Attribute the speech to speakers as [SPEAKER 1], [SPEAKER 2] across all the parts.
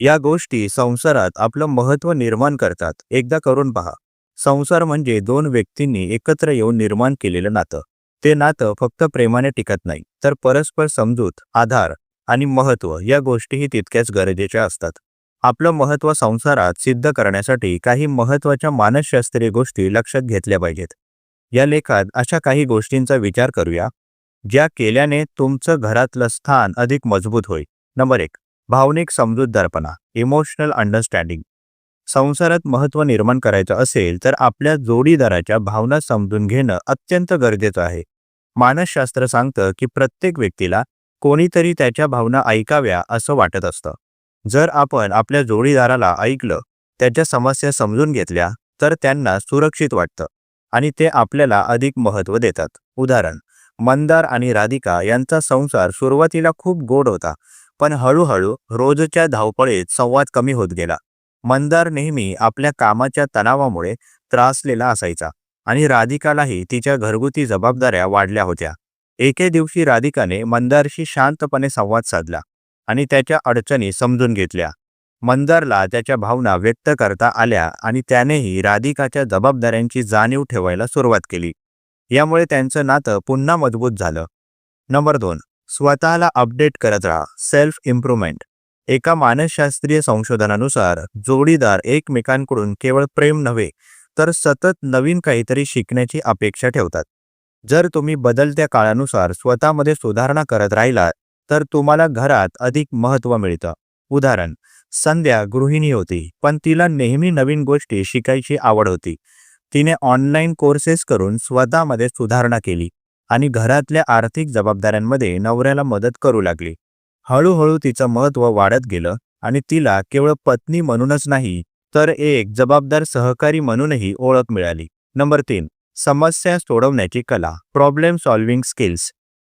[SPEAKER 1] या गोष्टी संसारात आपलं महत्त्व निर्माण करतात. एकदा करून पहा. संसार म्हणजे दोन व्यक्तींनी एकत्र येऊन निर्माण केलेलं नातं. ते नातं फक्त प्रेमाने टिकत नाही तर परस्पर समजूत आधार आणि महत्त्व या गोष्टीही तितक्याच गरजेच्या असतात. आपलं महत्त्व संसारात सिद्ध करण्यासाठी काही महत्त्वाच्या मानसशास्त्रीय गोष्टी लक्षात घेतल्या पाहिजेत. या लेखात अशा काही गोष्टींचा विचार करूया. ज्या केल्याने तुमचं घरातलं स्थान अधिक मजबूत होईल नंबर एक. भावनिक समजूतदारपणा इमोशनल अंडरस्टँडिंग संसारात महत्त्व निर्माण करायचं असेल तर आपल्या जोडीदाराच्या भावना समजून घेणं अत्यंत गरजेचं आहे. मानसशास्त्र सांगतं की प्रत्येक व्यक्तीला कोणीतरी त्याच्या भावना ऐकाव्या असं वाटत असतं. जर आपण आपल्या जोडीदाराला ऐकलं त्याच्या समस्या समजून घेतल्या तर त्यांना सुरक्षित वाटतं आणि ते आपल्याला अधिक महत्त्व देतात. उदाहरण मंदार आणि राधिका यांचा संसार सुरुवातीला खूप गोड होता पण हळूहळू रोजच्या धावपळीत संवाद कमी होत गेला. मंदार नेहमी आपल्या कामाच्या तणावामुळे त्रासलेला असायचा आणि राधिकालाही तिच्या घरगुती जबाबदाऱ्या वाढल्या होत्या. एके दिवशी राधिकाने मंदारशी शांतपणे संवाद साधला आणि त्याच्या अडचणी समजून घेतल्या. मंदारला त्याच्या भावना व्यक्त करता आल्या आणि त्यानेही राधिकाच्या जबाबदाऱ्यांची जाणीव ठेवायला सुरुवात केली. यामुळे त्यांचं नातं पुन्हा मजबूत झालं. नंबर दोन. स्वतःला अपडेट करत राहा. सेल्फ इम्प्रूव्हमेंट एका मानसशास्त्रीय संशोधनानुसार जोडीदार एकमेकांकडून केवळ प्रेम नव्हे तर सतत नवीन काहीतरी शिकण्याची अपेक्षा ठेवतात. जर तुम्ही बदलत्या काळानुसार स्वतःमध्ये सुधारणा करत राहिलात तर तुम्हाला घरात अधिक महत्त्व मिळतं. उदाहरण संध्या गृहिणी होती पण तिला नेहमी नवीन गोष्टी शिकायची आवड होती. तिने ऑनलाईन कोर्सेस करून स्वतःमध्ये सुधारणा केली. आणि घरातल्या आर्थिक जबाबदाऱ्यांमध्ये नवऱ्याला मदत करू लागली. हळूहळू तिचं महत्त्व वाढत गेलं आणि तिला केवळ पत्नी म्हणूनच नाही तर एक जबाबदार सहकारी म्हणूनही ओळख मिळाली. नंबर तीन समस्या सोडवण्याची कला प्रॉब्लेम सॉल्व्हिंग स्किल्स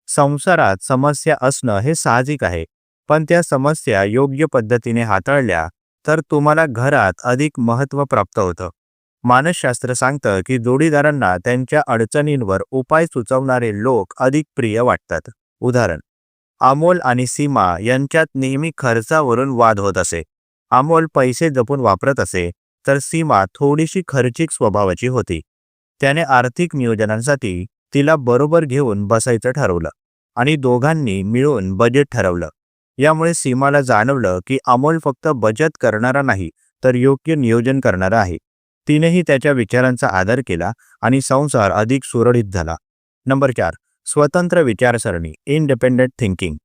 [SPEAKER 1] संसारात समस्या असणं हे साहजिक आहे पण त्या समस्या योग्य पद्धतीने हाताळल्या तर तुम्हाला घरात अधिक महत्त्व प्राप्त होतं. मानसशास्त्र सांगतं की जोडीदारांना त्यांच्या अडचणींवर उपाय सुचवणारे लोक अधिक प्रिय वाटतात. उदाहरण अमोल आणि सीमा यांच्यात नेहमी खर्चावरून वाद होत असे. अमोल पैसे जपून वापरत असे तर सीमा थोडीशी खर्चिक स्वभावाची होती. त्याने आर्थिक नियोजनांसाठी तिला बरोबर घेऊन बसायचं ठरवलं आणि दोघांनी मिळून बजेट ठरवलं. यामुळे सीमाला जाणवलं की अमोल फक्त बचत करणारा नाही तर योग्य नियोजन करणारा आहे. तिनेही त्याच्या विचारांचा आदर केला आणि संसार अधिक सुरळीत झाला. नंबर चार स्वतंत्र विचारसरणी इंडिपेंडंट थिंकिंग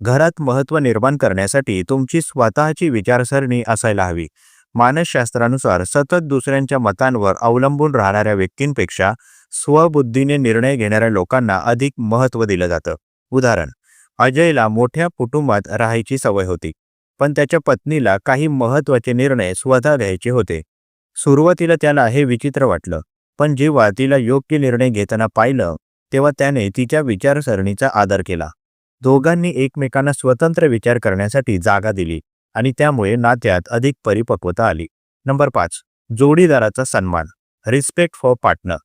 [SPEAKER 1] घरात महत्त्व निर्माण करण्यासाठी तुमची स्वतःची विचारसरणी असायला हवी. मानसशास्त्रानुसार सतत दुसऱ्यांच्या मतांवर अवलंबून राहणाऱ्या व्यक्तींपेक्षा स्वबुद्धीने निर्णय घेणाऱ्या लोकांना अधिक महत्त्व दिलं जातं. उदाहरण अजयला मोठ्या कुटुंबात राहायची सवय होती पण त्याच्या पत्नीला काही महत्त्वाचे निर्णय स्वतः घ्यायचे होते. सुरुवातीला त्याला हे विचित्र वाटलं पण जेव्हा तिला योग्य निर्णय घेताना पाहिलं तेव्हा त्याने तिच्या विचारसरणीचा आदर केला. दोघांनी एकमेकांना स्वतंत्र विचार करण्यासाठी जागा दिली आणि त्यामुळे नात्यात अधिक परिपक्वता आली. नंबर पाच जोडीदाराचा सन्मान रिस्पेक्ट फॉर पार्टनर.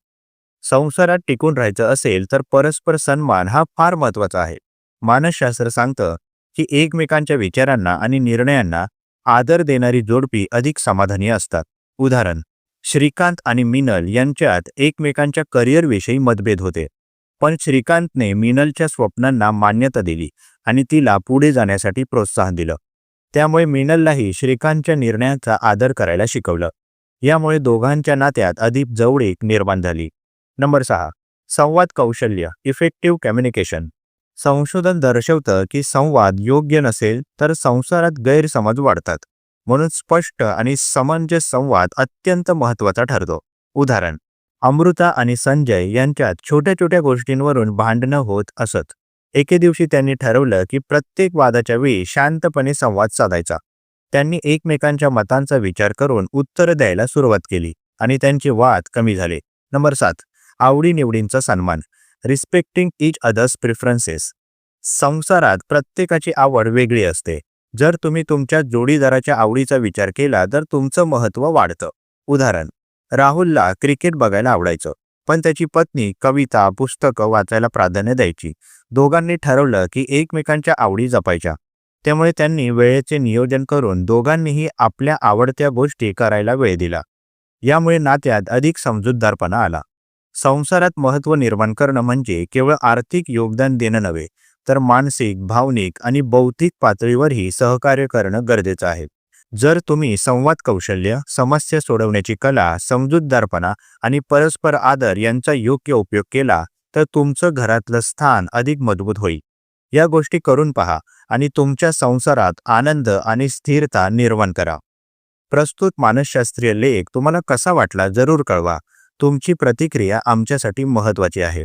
[SPEAKER 1] संसारात टिकून राहायचं असेल तर परस्पर सन्मान हा फार महत्त्वाचा आहे. मानसशास्त्र सांगतं की एकमेकांच्या विचारांना आणि निर्णयांना आदर देणारी जोडपी अधिक समाधानी असतात. उदाहरण श्रीकांत आणि मिनल यांच्यात एकमेकांच्या करिअरविषयी मतभेद होते. पण श्रीकांतने मिनलच्या स्वप्नांना मान्यता दिली आणि तिला पुढे जाण्यासाठी प्रोत्साहन दिलं. त्यामुळे मिनललाही श्रीकांतच्या निर्णयाचा आदर करायला शिकवलं. यामुळे दोघांच्या नात्यात अधिक जवळीक निर्माण झाली. नंबर सहा संवाद कौशल्य इफेक्टिव्ह कम्युनिकेशन संशोधन दर्शवतं की संवाद योग्य नसेल तर संसारात गैरसमज वाढतात. म्हणून स्पष्ट आणि समंजस संवाद अत्यंत महत्त्वाचा ठरतो. उदाहरण अमृता आणि संजय यांच्यात छोट्या छोट्या गोष्टींवरून भांडणं होत असत. एके दिवशी त्यांनी ठरवलं की प्रत्येक वादाच्या वेळी शांतपणे संवाद साधायचा. त्यांनी एकमेकांच्या मतांचा विचार करून उत्तरं द्यायला सुरुवात केली आणि त्यांचे वाद कमी झाले. नंबर सात आवडीनिवडींचा सन्मान रिस्पेक्टिंग इच अदर्स प्रिफरन्सेस संसारात प्रत्येकाची आवड वेगळी असते. जर तुम्ही तुमच्या जोडीदाराच्या आवडीचा विचार केला तर तुमचं महत्त्व वाढतं. उदाहरण राहुलला क्रिकेट बघायला आवडायचं पण त्याची पत्नी कविता पुस्तकं वाचायला प्राधान्य द्यायची. दोघांनी ठरवलं की एकमेकांच्या आवडी जपायच्या. त्यामुळे त्यांनी वेळेचे नियोजन करून दोघांनीही आपल्या आवडत्या गोष्टी करायला वेळ दिला. यामुळे नात्यात अधिक समजूतदारपणा आला. संसारात महत्त्व निर्माण करणं म्हणजे केवळ आर्थिक योगदान देणं नव्हे तर मानसिक भावनिक आणि बौद्धिक पातळीवरही सहकार्य करणं गरजेचं आहे. जर तुम्ही संवाद कौशल्य समस्या सोडवण्याची कला समजूतदारपणा आणि परस्पर आदर यांचा योग्य उपयोग केला तर तुमचं घरातलं स्थान अधिक मजबूत होईल. या गोष्टी करून पहा आणि तुमच्या संसारात आनंद आणि स्थिरता निर्माण करा. प्रस्तुत मानसशास्त्रीय लेख तुम्हाला कसा वाटला जरूर कळवा. तुमची प्रतिक्रिया आमच्यासाठी महत्त्वाची आहे.